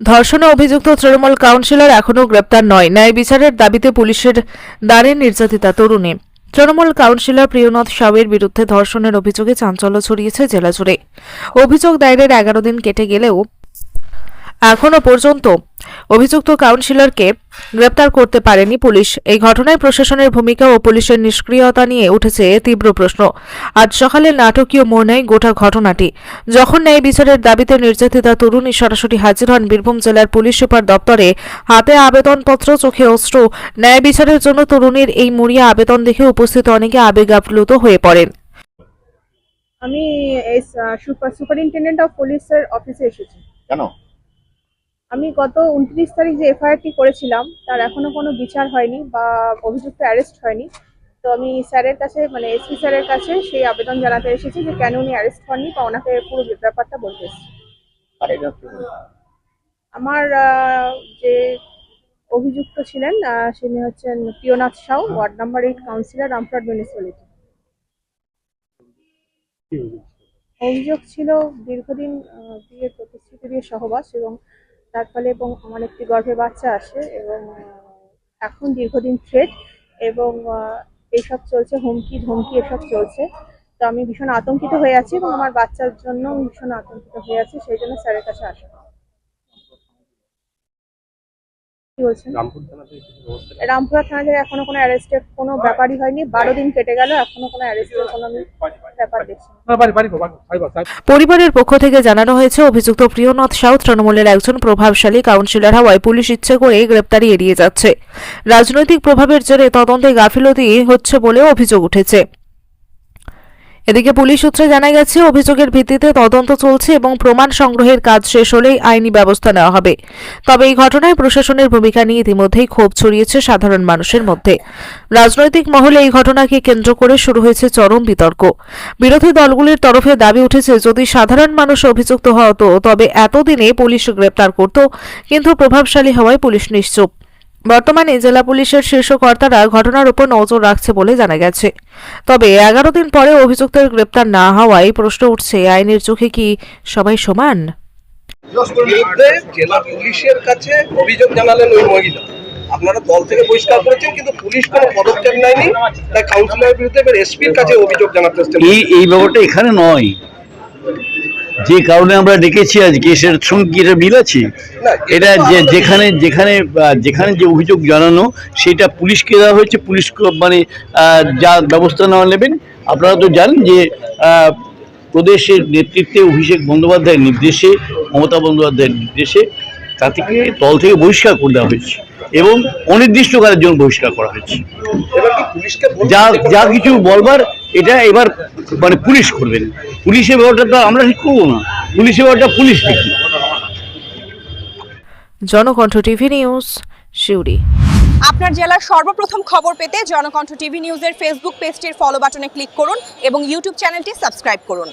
ধর্ষণে অভিযুক্ত তৃণমূল কাউন্সিলর এখনও গ্রেপ্তার নয়। ন্যায় বিচারের দাবিতে পুলিশের দ্বারে নির্যাতিতা তরুণী। তৃণমূল কাউন্সিলর প্রিয়নাথ সাউয়ের বিরুদ্ধে ধর্ষণের অভিযোগে চাঞ্চল্য ছড়িয়েছে জেলা জুড়ে। অভিযোগ দায়েরের এগারো দিন কেটে গেলেও এখনও পর্যন্ত অভিযুক্ত কাউন্সিলরকে গ্রেপ্তার করতে পারেনি পুলিশ। এই ঘটনায় প্রশাসনের ভূমিকা ও পুলিশের নিষ্ক্রিয়তা নিয়ে উঠেছে তীব্র প্রশ্ন। আজ সকালে নাটকীয় মোড় নেয় গোটা ঘটনাটি। যখন ন্যায় বিচারের দাবিতে নির্যাতিতা তরুণী সরাসরি হাজির হন বীরভূম জেলার পুলিশ সুপার দপ্তরে হাতে আবেদনপত্র চোখে অস্ত্র ন্যায় বিচারের জন্য তরুণীর এই মুড়িয়া আবেদন দেখে উপস্থিত অনেকে আবেগ আপ্লুত হয়ে পড়েন। আমি এই সুপার সুপারিনটেন্ডেন্ট অফ পুলিশের অফিসে এসেছি। কেন? আমি গত উনত্রিশ তারিখ যে এফআইআরটি করেছিলাম তার এখনও কোনো বিচার হয়নি বা অভিযুক্ত অ্যারেস্ট হয়নি। তো আমি স্যারের কাছে মানে এসপি স্যারের কাছে সেই আবেদন জানাতে এসেছি যে কেন উনি অ্যারেস্ট হননি বা ওনাকে পুরো ব্যাপারটা বলতে আমার যে অভিযুক্ত ছিলেন তিনি হচ্ছেন Priyanath Sau ward number eight councillor Rampurhat municipality অভিযোগ? ছিল দীর্ঘদিন বিয়ের প্রতিশ্রুতি দিয়ে সহবাস এবং তার ফলে এবং আমার একটি গর্ভে বাচ্চা আসে এবং এখন দীর্ঘদিন থ্রেট এবং এইসব চলছে, হুমকি, ধমকি এসব চলছে। তো আমি ভীষণ আতঙ্কিত হয়ে আছি এবং আমার বাচ্চার জন্য ভীষণ আতঙ্কিত হয়ে আছি, সেই জন্য স্যারের কাছে আসা। কি বলছেন? রামপুরা থানা থেকে এখনও কোনো অ্যারেস্টের কোনো ব্যাপারই হয়নি। বারো দিন কেটে গেল এখনও কোনো অ্যারেস্টের কোনো ব্যাপার দেখছি পরিবারের পক্ষ থেকে জানানো হয়েছে অভিযুক্ত প্রিয়নাথ সাউ তৃণমূলের একজন প্রভাবশালী কাউন্সিলর হওয়ায় পুলিশ ইচ্ছে করে গ্রেপ্তারি এড়িয়ে যাচ্ছে। রাজনৈতিক প্রভাবের জেরে তদন্তে গাফিলতি হচ্ছে বলেও অভিযোগ উঠেছে। এদিকে পুলিশ সূত্রে জানা গেছে, অভিযোগের ভিত্তিতে তদন্ত চলছে এবং প্রমাণ সংগ্রহের কাজ শেষ হলেই আইনি ব্যবস্থা নেওয়া হবে। তবে এই ঘটনায় প্রশাসনের ভূমিকা নিয়ে ইতিমধ্যেই ক্ষোভ ছড়িয়েছে সাধারণ মানুষের মধ্যে। রাজনৈতিক মহলে এই ঘটনাকে কেন্দ্র করে শুরু হয়েছে চরম বিতর্ক। বিরোধী দলগুলির তরফে দাবি উঠেছে, যদি সাধারণ মানুষ অভিযুক্ত হতো, তবে এতদিনে পুলিশ গ্রেপ্তার করত, কিন্তু প্রভাবশালী হওয়ায় পুলিশ নিশ্চুপ। বর্তমানে জেলা পুলিশের শীর্ষ কর্তারা ঘটনার উপর নজর রাখছে বলে জানা গেছে। তবে এগারো দিন পরে অভিযুক্তের গ্রেপ্তার না হওয়ায় প্রশ্ন উঠছে আইনের চোখে কি সবাই সমান? জেলা পুলিশের কাছে অভিযোগ জানালেন ওই মহিলা। আপনারা দল থেকে বহিষ্কার করেছেন কিন্তু পুলিশ কোনো পদক্ষেপ নেয়নি। তাই কাউন্সিলরের বিরুদ্ধে এবার এসপির কাছে অভিযোগ জানাতে এই এই ব্যাপারটা এখানে নয়। যে কারণে আমরা ডেকেছি আজকে সেটার সঙ্গে কি এটা মিল আছে? এটা যে যেখানে যেখানে যেখানে যে অভিযোগ জানানো সেটা পুলিশকে দেওয়া হয়েছে পুলিশ মানে যা ব্যবস্থা নেওয়া নেবেন। আপনারা তো জানেন যে প্রদেশের নেতৃত্বে অভিষেক বন্দ্যোপাধ্যায়ের নির্দেশে মমতা বন্দ্যোপাধ্যায়ের নির্দেশে তাদেরকে দল থেকে বহিষ্কার করে দেওয়া হয়েছে এবং অনির্দিষ্টকালের জন্য বহিষ্কার করা হয়েছে। যা যা কিছু বলবার এটা এবার মানে পুলিশ করবেন পুলিশের ব্যাপারটা তো আমরা ঠিক করব না। পুলিশের ব্যাপারটা পুলিশ দেখি জনকণ্ঠ টিভি নিউজ শিউরি। আপনার জেলার সর্বপ্রথম খবর পেতে জনকণ্ঠ টিভি নিউজের ফেসবুক পেজটির ফলো বাটনে ক্লিক করুন এবং ইউটিউব চ্যানেলটি সাবস্ক্রাইব করুন।